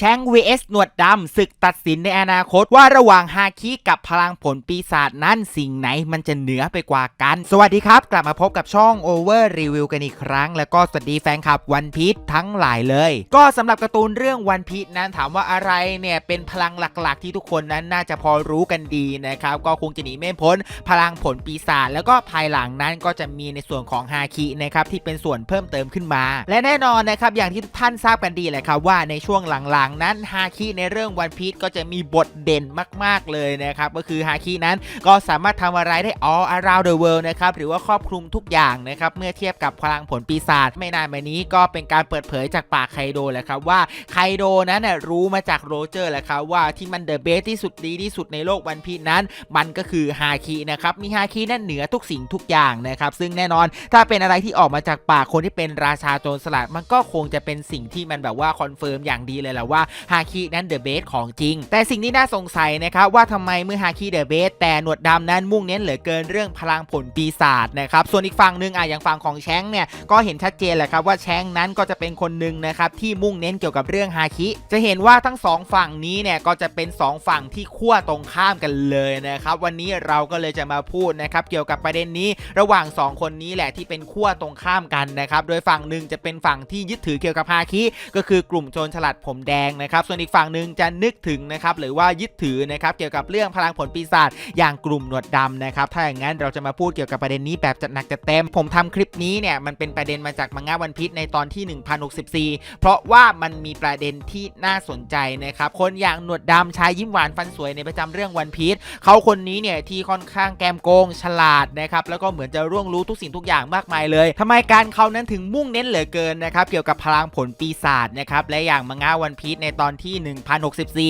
แชง vs หนวดดำศึกตัดสินในอนาคตว่าระหว่างฮาคิกับพลังผลปีศาจนั้นสิ่งไหนมันจะเหนือไปกว่ากัน สวัสดีครับ กลับมาพบกับช่อง Over Review กันอีกครั้ง แล้วก็สวัสดีแฟนคลับวันพี e ทั้งหลายเลย ก็สำหรับการ์ตูนเรื่องวันพี e นั้นถามว่าอะไรเนี่ยเป็นพลังหลักๆ ที่ทุกคนนั้นน่าจะพอรู้กันดีนะครับก็คงจะหนีไม่พ้นพลังผลปีศาจแล้วก็ภายหลังนั้นก็จะมีในส่วนของฮาคินะครับที่เป็นส่วนเพิ่มเติมขึ้นมา และแน่นอนนะครับอย่างที่ทุกท่านทราบกันดีแหละครับว่าในช่วงหลังๆนั้นฮาคิในเรื่องวันพี e ก็จะมีบทเด่นมาก ๆ เลยนะครับก็คือฮาคินั้นก็สามารถทำอะไรได้ all around the world นะครับหรือว่าครอบคลุมทุกอย่างนะครับเมื่อเทียบกับพลังผลปีศาจไม่นานมานี้ก็เป็นการเปิดเผยจากปากไคโดแหละครับว่าไคโดนั้นรู้มาจากโรเจอร์แหละครับว่าที่มันเดอะเบสที่สุดดีที่สุดในโลกวันพี e นั้น มันก็คือฮาคินะครับมีฮาคินั่นเหนือทุกสิ่งทุกอย่างนะครับซึ่งแน่นอนถ้าเป็นอะไรที่ออกมาจากปากคนที่เป็นราชาโจรสลัดมันก็คงจะเป็นสิ่งที่มันแบบว่าคอนเฟิร์มอย่างดีเลยแหละว่าฮาคินั้นเดอะเบสของจริง แต่สิ่งที่น่าสงสัยนะครับว่าทำไมเมื่อฮาคิเดอะเบสแต่หนวดดำนั้นมุ่งเน้นเหลือเกินเรื่องพลังผลปีศาจนะครับส่วนอีกฝั่งหนึ่งอะอย่างฝั่งของแชงเนี่ยก็เห็นชัดเจนแหละครับว่าแชงนั้นก็จะเป็นคนหนึ่งนะครับที่มุ่งเน้นเกี่ยวกับเรื่องฮาคิ จะเห็นว่าทั้งสองฝั่งนี้เนี่ยก็จะเป็นสองฝั่งที่ขั้วตรงข้ามกันเลยนะครับวันนี้เราก็เลยจะมาพูดนะครับเกี่ยวกับประเด็นนี้ระหว่าง 2 คนนี้แหละที่เป็นขั้วตรงข้ามกันนะครับโดยฝั่งหนึ่งจะเป็นฝั่งที่ยึดถือเกี่ยวกับฮาคิ ก็คือกลุ่มโจรฉลาดผมแดงนะครับ ส่วนอีกฝั่งหนึ่งจะนึกถึงนะครับหรือว่ายึดถือนะครับเกี่ยวกับเรื่องพลังผลปีศาจอย่างกลุ่มหนวดดำนะครับถ้าอย่างนั้นเราจะมาพูดเกี่ยวกับประเด็นนี้แบบจัดหนักจัดเต็ม ผมทำคลิปนี้เนี่ยมันเป็นประเด็นมาจากมังงะวันพีชในตอนที่ 1064 เพราะว่ามันมีประเด็นที่น่าสนใจนะครับคนอย่างหนวดดำชายยิ้มหวานฟันสวยในประจำเรื่องวันพีชเขาคนนี้เนี่ยที่ค่อนข้างแกมโกงฉลาดนะครับแล้วก็เหมือนจะร่วงรู้ทุกสิ่งทุกอย่างมากมายเลยทำไมการเขานั้นถึงมุ่งเน้นเหลือเกินนะครับเกี่ยวกับพลังผลปีศาจนะครับและอย่างมังงะวันพีชในตอนที่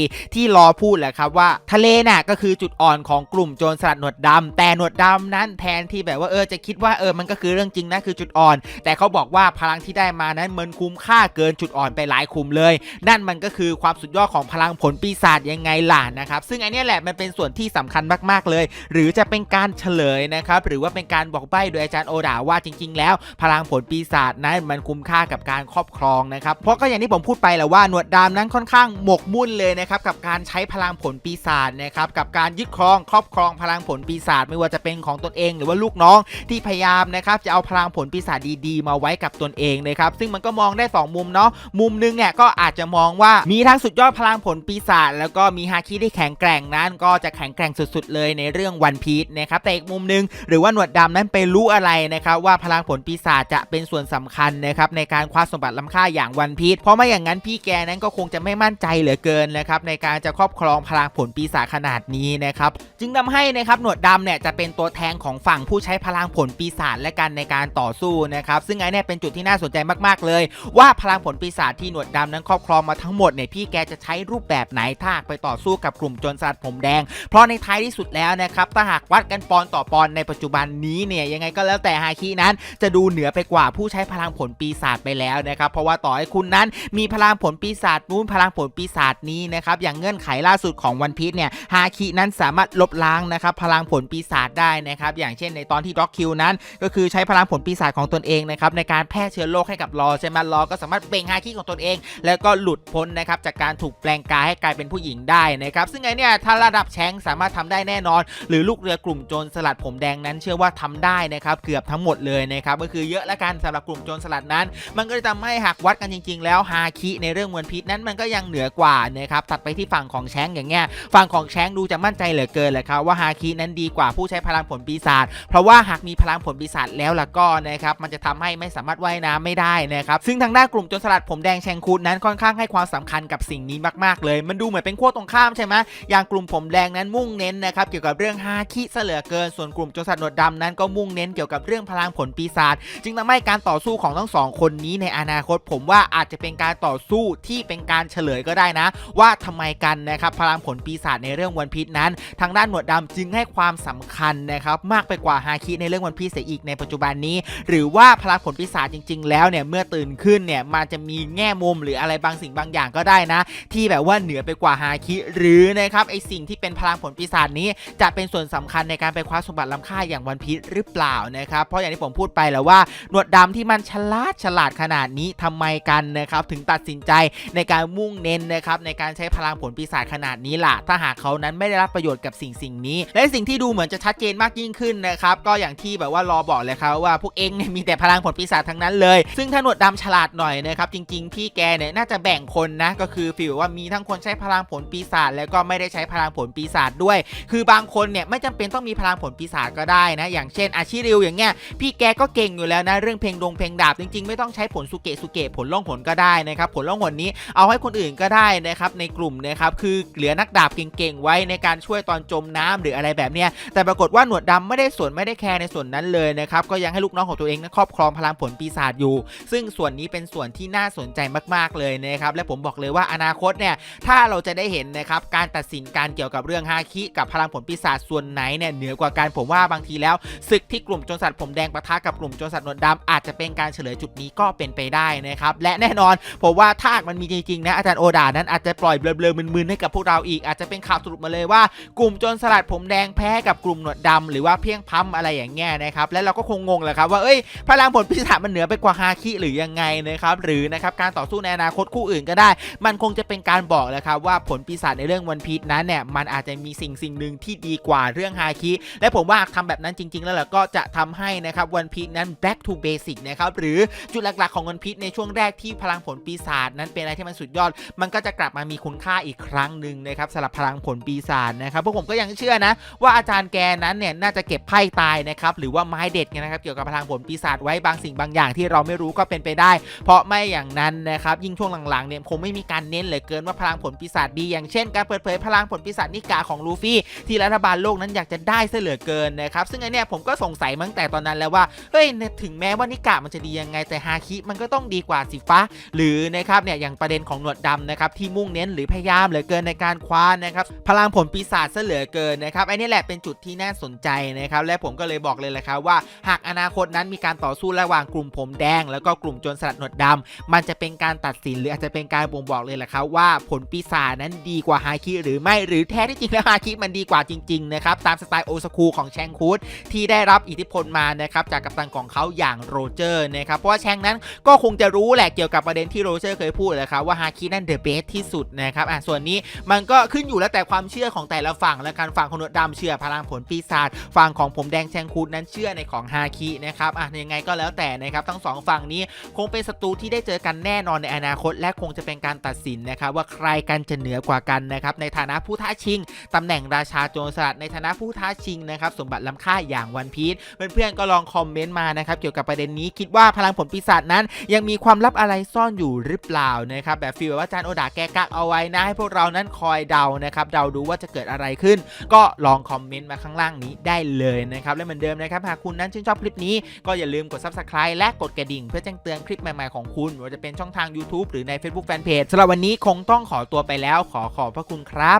1064 ที่รอพูดแหละครับว่าทะเลน่ะก็คือจุดอ่อนของกลุ่มโจรสลัดหนวดดำแต่หนวดดำนั้นแทนที่แบบว่าเออจะคิดว่าเออมันก็คือเรื่องจริงนะคือจุดอ่อน แต่เขาบอกว่าพลังที่ได้มานั้นมันคุ้มค่าเกินจุดอ่อนไปหลายคุมเลย นั่นมันก็คือความสุดยอดของพลังผลปีศาจยังไงล่ะนะครับซึ่งอันเนี้ยแหละมันเป็นส่วนที่สำคัญมากๆเลย หรือจะเป็นการเฉลยนะครับหรือว่าเป็นการบอกใบ้โดยอาจารย์โอดาว่าจริง ๆ แล้ว พลังผลปีศาจนั้นมันคุ้มค่ากับการครอบครองนะครับเพราะก็อย่างที่ผมพูดไปแหละว่าหนวดดำนั้นค่อนข้างหมกมุ่นเลยนะครับกับการใช้พลังผลปีศาจนะครับกับการยึดครองครอบครองพลังผลปีศาจไม่ว่าจะเป็นของตนเอง หรือว่าลูกน้องที่พยายามนะครับจะเอาพลังผลปีศาจดีๆ มาไว้กับตนเองนะครับซึ่งมันก็มองได้ 2 มุมเนาะมุมนึงเนี่ยก็อาจจะมองว่ามีทั้งสุดยอดพลังผลปีศาจแล้วก็มีฮาคิที่แข็งแกร่งนั้นก็จะแข็งแกร่งสุดๆ เลยในเรื่องวันพีชนะครับแต่อีกมุมนึง หรือว่าหนวดดำนั้นไปรู้อะไรนะครับว่าพลังผลปีศาจจะเป็นส่วนสำคัญนะครับในการคว้าสมบัติล้ำค่าอย่างวันพีชเพราะไม่อย่างนั้นพี่แกนั้นก็คงจะไม่มั่นใจเหลือเกินนะครับในการจะครอบครองพลังผลปีศาจขนาดนี้นะครับจึงทำให้นะครับหนวดดำเนี่ยจะเป็นตัวแทนของฝั่งผู้ใช้พลังผลปีศาจและกันในการต่อสู้นะครับซึ่งไอ้เนี่ยเป็นจุดที่น่าสนใจมากๆเลย ว่าพลังผลปีศาจที่หนวดดำนั้นครอบครองมาทั้งหมดเนี่ยพี่แกจะใช้รูปแบบไหนถ้าไปต่อสู้กับกลุ่มโจรสลัดผมแดง เพราะในท้ายที่สุดแล้วนะครับถ้าหากวัดกันปอนต่อปอนในปัจจุบันนี้เนี่ยยังไงก็แล้วแต่ฮาคินั้น จะดูเหนือไปกว่าผู้ใช้พลังผลปีศาจไปแล้วนะครับเพราะว่าต่อให้คุณนั้นมีพลังผลปีศาจนู้นพลังผลปีศาจนี้นะครับอย่างเงื่อนไขล่าสุดของวันพีชเนี่ยฮาคินั้นสามารถลบล้างนะครับพลังผลปีศาจได้นะครับอย่างเช่นในตอนที่ด็อกคิวนั้น ก็คือใช้พลังผลปีศาจของตนเองนะครับในการแพร่เชื้อโรคให้กับลอใช่ไหมลอก็สามารถเบ่งฮาคิของตนเอง แล้วก็หลุดพ้นนะครับจากการถูกแปลงกายให้กลายเป็นผู้หญิงได้นะครับซึ่งไอเนี่ยถ้าระดับแชงสามารถทำได้แน่นอน หรือลูกเรือกลุ่มโจรสลัดผมแดงนั้นเชื่อว่าทำได้นะครับเกือบทั้งหมดเลยนะครับก็คือเยอะละกันสำหรับกลุ่มโจรสลัดนั้น มันก็จะทำให้หากวัดกันจริง ๆ แล้วฮาคิในเรื่องวันพีชนั้นมันก็ยังเหนือกว่านะครับตัดไปที่ฝั่งของแชงอย่างเงี้ยฝั่งของแชงดูจะมั่นใจเหลือเกินเลยครับว่าฮาคินั้นดีกว่าผู้ใช้พลังผลปีศาจเพราะว่าหากมีพลังผลปีศาจแล้วล่ะก็นะครับมันจะทำให้ไม่สามารถว่ายน้ำไม่ได้นะครับซึ่งทางด้านกลุ่มโจรสลัดผมแดงแชงคูดนั้นค่อนข้างให้ความสำคัญกับสิ่งนี้มากๆเลย มันดูเหมือนเป็นขั้วตรงข้ามใช่ไหมอย่างกลุ่มผมแดงนั้นมุ่งเน้นนะครับเกี่ยวกับเรื่องฮาคิเหลือเกินส่วนกลุ่มโจรสลัดหนวดดำนั้นก็มุ่งเน้นเกี่ยวกับเรื่องพลังผลปีศาจจึงทำให้การต่อสู้ของทั้งสองคนนี้ในอนาคตผมว่าอาจจะเป็นการต่อสู้ที่เป็นการเฉลยก็ได้นะ ว่าทำไมกันนะครับพลังผลปีศาจในเรื่องวันพีชนั้น ทางด้านหนวดดำจึงให้ความสำคัญนะครับมากไปกว่าฮาคิในเรื่องวันพีชเสียอีกในปัจจุบันนี้ หรือว่าพลังผลปีศาจจริง ๆ แล้วเนี่ยเมื่อตื่นขึ้นเนี่ยมันจะมีแง่มุมหรืออะไรบางสิ่งบางอย่างก็ได้นะ ที่แบบว่าเหนือไปกว่าฮาคิ หรือนะครับไอสิ่งที่เป็นพลังผลปีศาจนี้จะเป็นส่วนสำคัญในการไปคว้าสมบัติล้ำค่าอย่างวันพีชหรือเปล่านะครับเพราะอย่างที่ผมพูดไปแล้วว่าหนวดดำที่มันฉลาดฉลาดขนาดนี้ทำไมกันนะครับถึงตัดสินใจในการการมุ่งเน้นนะครับในการใช้พลังผลปีศาจขนาดนี้ล่ะ ถ้าหากเขานั้นไม่ได้รับประโยชน์กับสิ่งสิ่งนี้ และสิ่งที่ดูเหมือนจะชัดเจนมากยิ่งขึ้นนะครับก็อย่างที่แบบว่ารอบอกเลยครับว่าพวกเองเนี่ยมีแต่พลังผลปีศาจทั้งนั้นเลย ซึ่งถ้าหนวดดำฉลาดหน่อยนะครับจริงๆพี่แกเนี่ยน่าจะแบ่งคนนะก็คือฟีลว่ามีทั้งคนใช้พลังผลปีศาจแล้วก็ไม่ได้ใช้พลังผลปีศาจด้วย คือบางคนเนี่ยไม่จำเป็นต้องมีพลังผลปีศาจก็ได้นะอย่างเช่น อาชิริวอย่างเงี้ยพี่แกก็เก่งอยู่แล้วนะเรื่องเพลงดงเพลงดาบจริงๆ ไม่ต้องใช้ผลสุเกะสุเกะผลล่องหนก็ได้นะครับผลล่องหนนี้เอาให้คนอื่นก็ได้นะครับในกลุ่มนะครับคือเหลือนักดาบเก่งๆไว้ในการช่วยตอนจมน้ำหรืออะไรแบบเนี้ยแต่ปรากฏว่าหนวดดำไม่ได้ส่วนไม่ได้แคร์ในส่วนนั้นเลยนะครับก็ยังให้ลูกน้องของตัวเองนั้นครอบครองพลังผลปีศาจอยู่ ซึ่งส่วนนี้เป็นส่วนที่น่าสนใจมากๆเลยนะครับและผมบอกเลยว่าอนาคตเนี่ยถ้าเราจะได้เห็นนะครับการตัดสินการเกี่ยวกับเรื่องฮาคิกับพลังผลปีศาจส่วนไหนเนี่ยเหนือกว่าการผมว่าบางทีแล้วศึกที่กลุ่มโจรสัตว์ผมแดงปะทะกับกลุ่มโจรสัตว์หนวดดำอาจจะเป็นการเฉลยจุดนี้ก็เป็นไปได้นะครับและแน่นอนผมว่าถ้ามันมีจริงๆนะอาจารย์โอดานั้นอาจจะปล่อยเบลอๆมึนๆให้กับพวกเราอีก อาจจะเป็นข่าวสรุปมาเลยว่ากลุ่มโจรสลัดผมแดงแพ้กับกลุ่มหนวดดำหรือว่าเพียงพัมอะไรอย่างเงี้ยนะครับและเราก็คงงงแหละครับว่าเอ้ยพลังผลปีศาจมันเหนือไปกว่าฮาคิหรือยังไงนะครับหรือนะครับการต่อสู้ในอนาคตคู่อื่นก็ได้ มันคงจะเป็นการบอกแหละครับว่าผลปีศาจในเรื่องวันพีชนั้นเนี่ยมันอาจจะมีสิ่งสิ่งหนึ่งที่ดีกว่าเรื่องฮาคิและผมว่าหากทำแบบนั้นจริง ๆ แล้วล่ะก็จะทำให้นะครับวันพีชนั้น back to basic นะครับหรือจุดหลักๆของวันพีชในช่วงแรกที่พลังผลปีศาจนั้นเป็นอะไรที่มันสุดยอด มันก็จะกลับมามีคุณค่าอีกครั้งหนึ่งนะครับสำหรับพลังผลปีศาจนะครับพวกผมก็ยังเชื่อนะ ว่าอาจารย์แกนั้นเนี่ยน่าจะเก็บไพ่ตายนะครับหรือว่าไม้เด็ดนะครับเกี่ยวกับพลังผลปีศาจไว้บางสิ่งบางอย่างที่เราไม่รู้ก็เป็นไปได้ เพราะไม่อย่างนั้นนะครับยิ่งช่วงหลังๆเนี่ยคงไม่มีการเน้นเหลือเกินว่าพลังผลปีศาจดีอย่างเช่น การเปิดเผยพลังผลปีศาจนิกาของลูฟี่ที่รัฐบาลโลกนั้นอยากจะได้เสเหลือเกินนะครับซึ่งไอเนี้ยผมก็สงสัยมาตั้งแต่ตอนนั้นแล้วว่าเฮ้ยเนี่ยถึงแม้ว่านิกามันจะดียังไงแต่ฮาคิมันก็ต้องดีกว่าสีฟ้าหรือนะครับเนี่ยอย่างประเด็นของหนวดดำนะครับที่มุ่งเน้นหรือพยายามเหลือเกินในการคว้านะครับพลังผลปีศาจซะเหลือเกินนะครับไอ้นี่แหละเป็นจุดที่น่าสนใจนะครับและผมก็เลยบอกเลยแหละครับว่า หากอนาคตนั้นมีการต่อสู้ระหว่างกลุ่มผมแดง แล้วก็กลุ่มโจรสลัดหนวดดำมันจะเป็นการตัดสินหรืออาจจะเป็นการบ่งบอกเลยแหละครับว่าผลปีศาจนั้นดีกว่าฮาคิหรือไม่หรือแท้ที่จริงแล้วฮาคิมันดีกว่าจริงๆนะครับตามสไตล์โอซากุของแชงคูดที่ได้รับอิทธิพลมานะครับจากกัปตันของเขาอย่างโรเจอร์นะครับเพราะว่าแชงนั้นก็คงจะรู้แหละเกี่ยวกับประเด็นที่โรเจอร์เคยพูดแหละครับว่าฮาคินั่นเดอะเบสที่สุดนะครับอะส่วนนี้มันก็ขึ้นอยู่แล้วแต่ความเชื่อของแต่ละฝั่งและการฝั่งของหนวดดำเชื่อพลังผลปีศาจฝั่งของผมแดงแชงคูดนั้นเชื่อในของฮาคินะครับอะยังไงก็แล้วแต่นะครับทั้งสองฝั่งนี้คงเป็นศัตรูที่ได้เจอกันแน่นอนในอนาคต และคงจะเป็นการตัดสินนะครับว่าใครกันจะเหนือกว่ากันนะครับในฐานะผู้ท้าชิงตำแหน่งราชาโจรสลัดในฐานะผู้ท้าชิงนะครับสมบัติล้ำค่าอย่างวันพีชเพื่อนๆก็ลองคอมเมนต์มานะครับเกี่ยวกับประเด็นนี้คิดว่าพลังผลปีศาจนั้น ยังมีความลับอะไรซ่อนอยู่หรือเปล่านะครับแบบฟีลแบบว่าจานโอดาแกกักเอาไว้นะให้พวกเรานั้นคอยเดานะครับเดาดูว่าจะเกิดอะไรขึ้น ก็ลองคอมเมนต์มาข้างล่างนี้ได้เลยนะครับและเหมือนเดิมนะครับหากคุณนั้นชื่นชอบคลิปนี้ก็อย่าลืมกด subscribe และกดกระดิ่งเพื่อแจ้งเตือนคลิปใหม่ๆของคุณไม่ว่าจะเป็นช่องทาง YouTube หรือใน Facebook Fanpage สำหรับวันนี้คงต้องขอตัวไปแล้วขอขอบพระคุณครับ